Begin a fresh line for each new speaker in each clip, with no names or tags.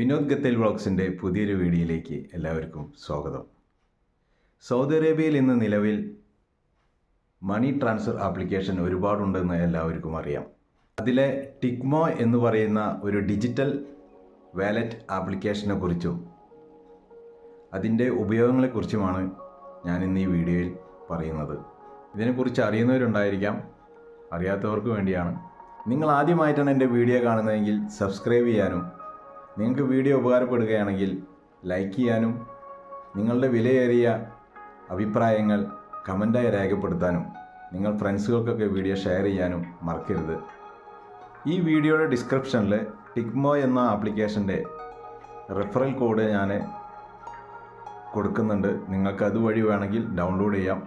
വിനോദ് ഗത്തേൽ വ്ളോഗ്സിന്റെ പുതിയൊരു വീഡിയോയിലേക്ക് എല്ലാവർക്കും സ്വാഗതം. സൗദി അറേബ്യയിൽ ഇന്ന് നിലവിൽ മണി ട്രാൻസ്ഫർ ആപ്ലിക്കേഷൻ ഒരുപാടുണ്ടെന്ന് എല്ലാവർക്കും അറിയാം. അതിലെ ടിക്മോ എന്ന് പറയുന്ന ഒരു ഡിജിറ്റൽ വാലറ്റ് ആപ്ലിക്കേഷനെ കുറിച്ചും അതിന്റെ ഉപയോഗങ്ങളെക്കുറിച്ചുമാണ് ഞാൻ ഇന്ന് ഈ വീഡിയോയിൽ പറയുന്നത്. ഇതിനെക്കുറിച്ച് അറിയുന്നവരുണ്ടായിരിക്കാം. അറിയാത്തവർക്ക് വേണ്ടിയാണ്. നിങ്ങൾ ആദ്യമായിട്ടാണ് എന്റെ വീഡിയോ കാണുന്നതെങ്കിൽ സബ്സ്ക്രൈബ് ചെയ്യാനും നിങ്ങൾക്ക് വീഡിയോ ഉപകാരപ്പെടുകയാണെങ്കിൽ ലൈക്ക് ചെയ്യാനും നിങ്ങളുടെ വിലയേറിയ അഭിപ്രായങ്ങൾ കമന്റായി രേഖപ്പെടുത്താനും നിങ്ങൾ ഫ്രണ്ട്സുകൾക്കൊക്കെ വീഡിയോ ഷെയർ ചെയ്യാനും മറക്കരുത്. ഈ വീഡിയോയുടെ ഡിസ്ക്രിപ്ഷനിൽ ടിക്മോ എന്ന ആപ്ലിക്കേഷന്റെ റെഫറൽ കോഡ് ഞാൻ കൊടുക്കുന്നുണ്ട്. നിങ്ങൾക്ക് അതുവഴി വേണമെങ്കിൽ ഡൗൺലോഡ് ചെയ്യാം.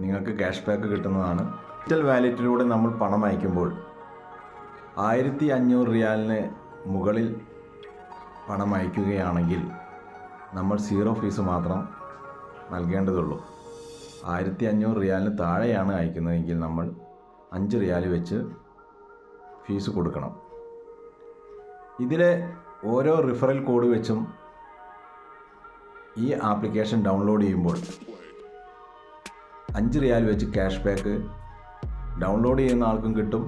നിങ്ങൾക്ക് ക്യാഷ് ബാക്ക് കിട്ടുന്നതാണ്. ഡിജിറ്റൽ വാലറ്റിലൂടെ നമ്മൾ പണം അയക്കുമ്പോൾ ആയിരത്തി അഞ്ഞൂറ് റിയാലിന് മുകളിൽ പണം അയക്കുകയാണെങ്കിൽ നമ്മൾ സീറോ ഫീസ് മാത്രം നൽകേണ്ടതുള്ളൂ. ആയിരത്തി അഞ്ഞൂറ് റിയാലിന് താഴെയാണ് അയക്കുന്നതെങ്കിൽ നമ്മൾ അഞ്ച് റിയാൽ വെച്ച് ഫീസ് കൊടുക്കണം. ഇതിലെ ഓരോ റിഫറൽ കോഡ് വെച്ചും ഈ ആപ്ലിക്കേഷൻ ഡൗൺലോഡ് ചെയ്യുമ്പോൾ അഞ്ച് റിയാൽ വെച്ച് ക്യാഷ് ബാക്ക് ഡൗൺലോഡ് ചെയ്യുന്ന ആൾക്കും കിട്ടും.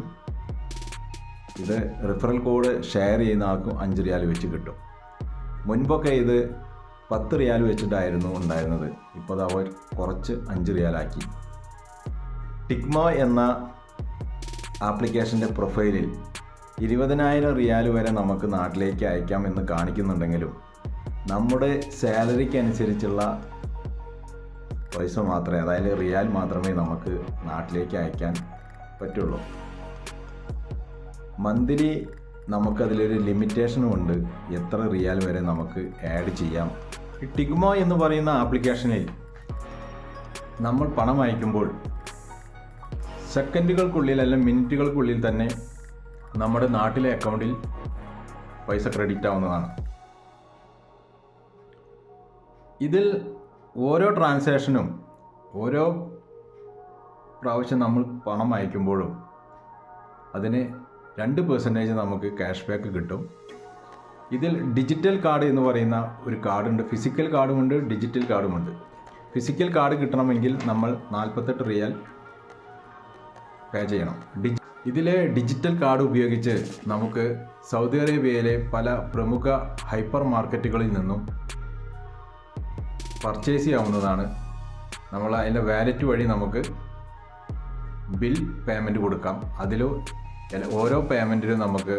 ഇത് റിഫറൽ കോഡ് ഷെയർ ചെയ്യുന്ന ആൾക്കും അഞ്ച് റിയാൽ വെച്ച് കിട്ടും. മുൻപൊക്കെ ഇത് പത്ത് റിയാൽ വെച്ചിട്ടായിരുന്നു ഉണ്ടായിരുന്നത്. ഇപ്പോൾ അത് അവർ കുറച്ച് അഞ്ച് റിയാലാക്കി ടിക്മോ എന്ന ആപ്ലിക്കേഷന്റെ പ്രൊഫൈലിൽ ഇരുപതിനായിരം റിയാൽ വരെ നമുക്ക് നാട്ടിലേക്ക് അയക്കാം എന്ന് കാണിക്കുന്നുണ്ടെങ്കിലും നമ്മുടെ സാലറിക്ക് അനുസരിച്ചുള്ള പൈസ മാത്രമേ അതായത് റിയാൽ മാത്രമേ നമുക്ക് നാട്ടിലേക്ക് അയക്കാൻ പറ്റുള്ളൂ. മന്ത്ലി നമുക്കതിലൊരു ലിമിറ്റേഷനും ഉണ്ട് എത്ര റിയാൽ വരെ നമുക്ക് ആഡ് ചെയ്യാം. ടിഗ്മോ എന്ന് പറയുന്ന ആപ്ലിക്കേഷനിൽ നമ്മൾ പണം അയക്കുമ്പോൾ സെക്കൻഡുകൾക്കുള്ളിൽ അല്ലെങ്കിൽ മിനിറ്റുകൾക്കുള്ളിൽ തന്നെ നമ്മുടെ നാട്ടിലെ അക്കൗണ്ടിൽ പൈസ ക്രെഡിറ്റ് ആവുന്നതാണ്. ഇതിൽ ഓരോ ട്രാൻസാക്ഷനും ഓരോ പ്രാവശ്യം നമ്മൾ പണം അയക്കുമ്പോഴും അതിന് രണ്ട് പെർസെന്റേജ് നമുക്ക് ക്യാഷ് ബാക്ക് കിട്ടും. ഇതിൽ ഡിജിറ്റൽ കാർഡ് എന്ന് പറയുന്ന ഒരു കാർഡുണ്ട് ഫിസിക്കൽ കാർഡുമുണ്ട് ഡിജിറ്റൽ കാർഡുമുണ്ട് ഫിസിക്കൽ കാർഡ് കിട്ടണമെങ്കിൽ നമ്മൾ നാൽപ്പത്തെട്ട് റിയാൽ പേ ചെയ്യണം. ഡിജി ഇതിലെ ഡിജിറ്റൽ കാർഡ് ഉപയോഗിച്ച് നമുക്ക് സൗദി അറേബ്യയിലെ പല പ്രമുഖ ഹൈപ്പർ മാർക്കറ്റുകളിൽ നിന്നും പർച്ചേസ് ചെയ്യാവുന്നതാണ്. നമ്മൾ അതിന്റെ വാലറ്റ് വഴി നമുക്ക് ബിൽ പേയ്മെന്റ് കൊടുക്കാം. അതിൽ ഓരോ പേയ്മെന്റിനും നമുക്ക്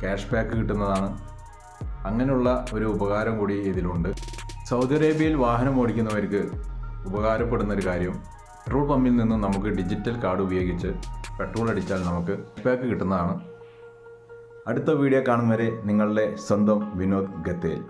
ക്യാഷ് ബാക്ക് കിട്ടുന്നതാണ്. അങ്ങനെയുള്ള ഒരു ഉപകാരം കൂടി ഇതിലുണ്ട്. സൗദി അറേബ്യയിൽ വാഹനം ഓടിക്കുന്നവർക്ക് ഉപകാരപ്പെടുന്ന ഒരു കാര്യം പെട്രോൾ പമ്പിൽ നിന്നും നമുക്ക് ഡിജിറ്റൽ കാർഡ് ഉപയോഗിച്ച് പെട്രോൾ അടിച്ചാൽ നമുക്ക് ബാക്ക് കിട്ടുന്നതാണ്. അടുത്ത വീഡിയോ കാണും വരെ നിങ്ങളുടെ സ്വന്തം വിനോദ് ഗത്തേൽ.